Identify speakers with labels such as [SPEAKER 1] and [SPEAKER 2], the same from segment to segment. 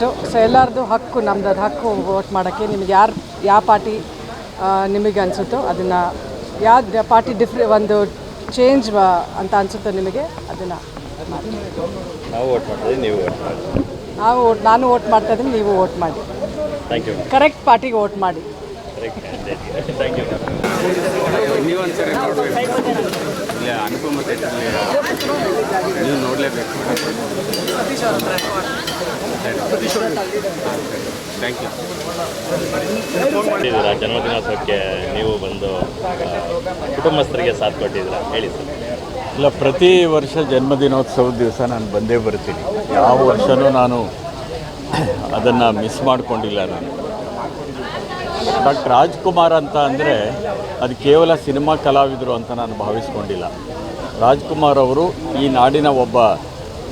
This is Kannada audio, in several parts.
[SPEAKER 1] ಸೊ ಎಲ್ಲರದ್ದು ಹಕ್ಕು ನಮ್ದು ಅದು ಹಕ್ಕು ವೋಟ್ ಮಾಡೋಕ್ಕೆ ನಿಮ್ಗೆ ಯಾರು ಯಾವ ಪಾರ್ಟಿ ನಿಮಗೆ ಅನಿಸುತ್ತೋ ಅದನ್ನು ಯಾವ ಪಾರ್ಟಿ ಡಿಫ್ರೆ ಒಂದು ಚೇಂಜ್ ಅಂತ ಅನಿಸುತ್ತೋ ನಿಮಗೆ ಅದನ್ನು
[SPEAKER 2] ನಾವು ವೋಟ್ ಮಾಡ್ತೀವಿ ನೀವು ವೋಟ್ ಮಾಡಿ.
[SPEAKER 1] ನಾವು vote- ನಾನು ವೋಟ್ ಮಾಡ್ತಾ ಇದ್ದೀನಿ ನೀವು ವೋಟ್ ಮಾಡಿ.
[SPEAKER 2] ಥ್ಯಾಂಕ್ ಯು
[SPEAKER 1] ಕರೆಕ್ಟ್ ಪಾರ್ಟಿಗೆ ವೋಟ್ ಮಾಡಿ.
[SPEAKER 2] ಕರೆಕ್ಟ್ ಥ್ಯಾಂಕ್ ಯು
[SPEAKER 3] ನೀವೊಂದ್ಸರಿ ನೋಡಬೇಕು ಇಲ್ಲ ಅನುಪಮ ಥಿಯೇಟ್ರಲ್ಲಿ ನೀವು ನೋಡಲೇಬೇಕು.
[SPEAKER 2] ಜನ್ಮದಿನೋತ್ಸವಕ್ಕೆ ನೀವು ಬಂದು ಕುಟುಂಬಸ್ಥರಿಗೆ ಸಾಥ್ ಕೊಟ್ಟಿದ್ದೀರಾ? ಹೇಳಿ ಸರ್.
[SPEAKER 4] ಇಲ್ಲ, ಪ್ರತಿ ವರ್ಷ ಜನ್ಮದಿನೋತ್ಸವದ ದಿವಸ ನಾನು ಬಂದೇ ಬರ್ತೀನಿ. ಯಾವ ವರ್ಷವೂ ನಾನು ಅದನ್ನು ಮಿಸ್ ಮಾಡಿಕೊಂಡಿಲ್ಲ ನಾನು. ಡಾಕ್ಟರ್ ರಾಜ್ಕುಮಾರ್ ಅಂತ ಅಂದರೆ ಅದು ಕೇವಲ ಸಿನಿಮಾ ಕಲಾವಿದರು ಅಂತ ನಾನು ಭಾವಿಸ್ಕೊಂಡಿಲ್ಲ. ರಾಜ್ಕುಮಾರ್ ಅವರು ಈ ನಾಡಿನ ಒಬ್ಬ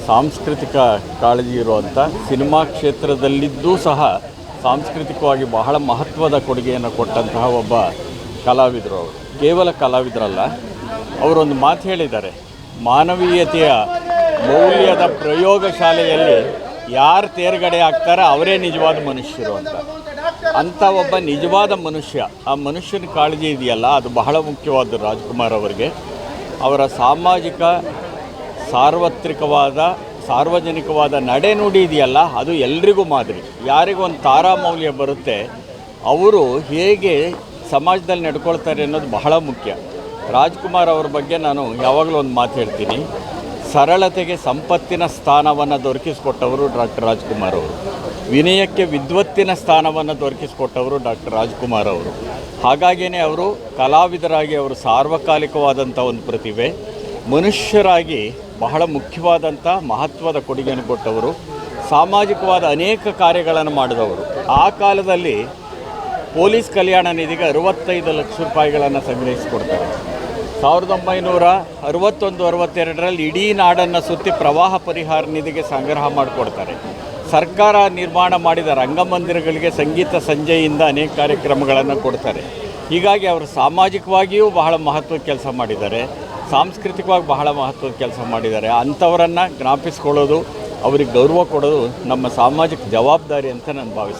[SPEAKER 4] ಸಾಂಸ್ಕೃತಿಕ ಕಾಳಜಿ ಇರುವಂಥ ಸಿನಿಮಾ ಕ್ಷೇತ್ರದಲ್ಲಿದ್ದೂ ಸಹ ಸಾಂಸ್ಕೃತಿಕವಾಗಿ ಬಹಳ ಮಹತ್ವದ ಕೊಡುಗೆಯನ್ನು ಕೊಟ್ಟಂತಹ ಒಬ್ಬ ಕಲಾವಿದರು ಅವರು. ಕೇವಲ ಕಲಾವಿದರಲ್ಲ, ಅವರೊಂದು ಮಾತು ಹೇಳಿದ್ದಾರೆ. ಮಾನವೀಯತೆಯ ಮೌಲ್ಯದ ಪ್ರಯೋಗಶಾಲೆಯಲ್ಲಿ ಯಾರು ತೇರ್ಗಡೆ ಆಗ್ತಾರೆ ಅವರೇ ನಿಜವಾದ ಮನುಷ್ಯರು ಅಂತ. ಅಂಥ ಒಬ್ಬ ನಿಜವಾದ ಮನುಷ್ಯ, ಆ ಮನುಷ್ಯನ ಕಾಳಜಿ ಇದೆಯಲ್ಲ, ಅದು ಬಹಳ ಮುಖ್ಯವಾದ ರಾಜ್ಕುಮಾರ್ ಅವರಿಗೆ. ಅವರ ಸಾಮಾಜಿಕ ಸಾರ್ವತ್ರಿಕವಾದ, ಸಾರ್ವಜನಿಕವಾದ ನಡೆನುಡಿ ಇದೆಯಲ್ಲ, ಅದು ಎಲ್ರಿಗೂ ಮಾದರಿ. ಯಾರಿಗೊಂದು ತಾರಾಮೌಲ್ಯ ಬರುತ್ತೆ, ಅವರು ಹೇಗೆ ಸಮಾಜದಲ್ಲಿ ನಡ್ಕೊಳ್ತಾರೆ ಅನ್ನೋದು ಬಹಳ ಮುಖ್ಯ. ರಾಜ್ಕುಮಾರ್ ಅವ್ರ ಬಗ್ಗೆ ನಾನು ಯಾವಾಗಲೂ ಒಂದು ಮಾತು ಹೇಳ್ತೀನಿ. ಸರಳತೆಗೆ ಸಂಪತ್ತಿನ ಸ್ಥಾನವನ್ನು ದೊರಕಿಸಿಕೊಟ್ಟವರು ಡಾಕ್ಟರ್ ರಾಜ್ಕುಮಾರ್ ಅವರು. ವಿನಯಕ್ಕೆ ವಿದ್ವತ್ತಿನ ಸ್ಥಾನವನ್ನು ದೊರಕಿಸಿಕೊಟ್ಟವರು ಡಾಕ್ಟರ್ ರಾಜ್ಕುಮಾರ್ ಅವರು. ಹಾಗಾಗಿಯೇ ಅವರು ಕಲಾವಿದರಾಗಿ ಅವರು ಸಾರ್ವಕಾಲಿಕವಾದಂಥ ಒಂದು ಪ್ರತಿಭೆ. ಮನುಷ್ಯರಾಗಿ ಬಹಳ ಮುಖ್ಯವಾದಂಥ ಮಹತ್ವದ ಕೊಡುಗೆಯನ್ನು ಕೊಟ್ಟವರು, ಸಾಮಾಜಿಕವಾದ ಅನೇಕ ಕಾರ್ಯಗಳನ್ನು ಮಾಡಿದವರು. ಆ ಕಾಲದಲ್ಲಿ ಪೊಲೀಸ್ ಕಲ್ಯಾಣ ನಿಧಿಗೆ ಅರವತ್ತೈದು ಲಕ್ಷ ರೂಪಾಯಿಗಳನ್ನು ಸಂಗ್ರಹಿಸಿಕೊಡ್ತಾರೆ. ಸಾವಿರದ ಒಂಬೈನೂರ ಅರವತ್ತೊಂದು, ಅರವತ್ತೆರಡರಲ್ಲಿ ಇಡೀ ನಾಡನ್ನು ಸುತ್ತಿ ಪ್ರವಾಹ ಪರಿಹಾರ ನಿಧಿಗೆ ಸಂಗ್ರಹ ಮಾಡಿಕೊಡ್ತಾರೆ. ಸರ್ಕಾರ ನಿರ್ಮಾಣ ಮಾಡಿದ ರಂಗಮಂದಿರಗಳಿಗೆ ಸಂಗೀತ ಸಂಜೆಯಿಂದ ಅನೇಕ ಕಾರ್ಯಕ್ರಮಗಳನ್ನು ಕೊಡ್ತಾರೆ. ಹೀಗಾಗಿ ಅವರು ಸಾಮಾಜಿಕವಾಗಿಯೂ ಬಹಳ ಮಹತ್ವದ ಕೆಲಸ ಮಾಡಿದ್ದಾರೆ. ಸಾಂಸ್ಕೃತಿಕವಾಗಿ ಬಹಳ ಮಹತ್ವದ ಕೆಲಸ ಮಾಡಿದ್ದಾರೆ. ಅಂಥವರನ್ನು ಜ್ಞಾಪಿಸ್ಕೊಳ್ಳೋದು, ಅವರಿಗೆ ಗೌರವ ಕೊಡೋದು ನಮ್ಮ ಸಾಮಾಜಿಕ ಜವಾಬ್ದಾರಿ ಅಂತ ನಾನು ಭಾವಿಸ್ತೀನಿ.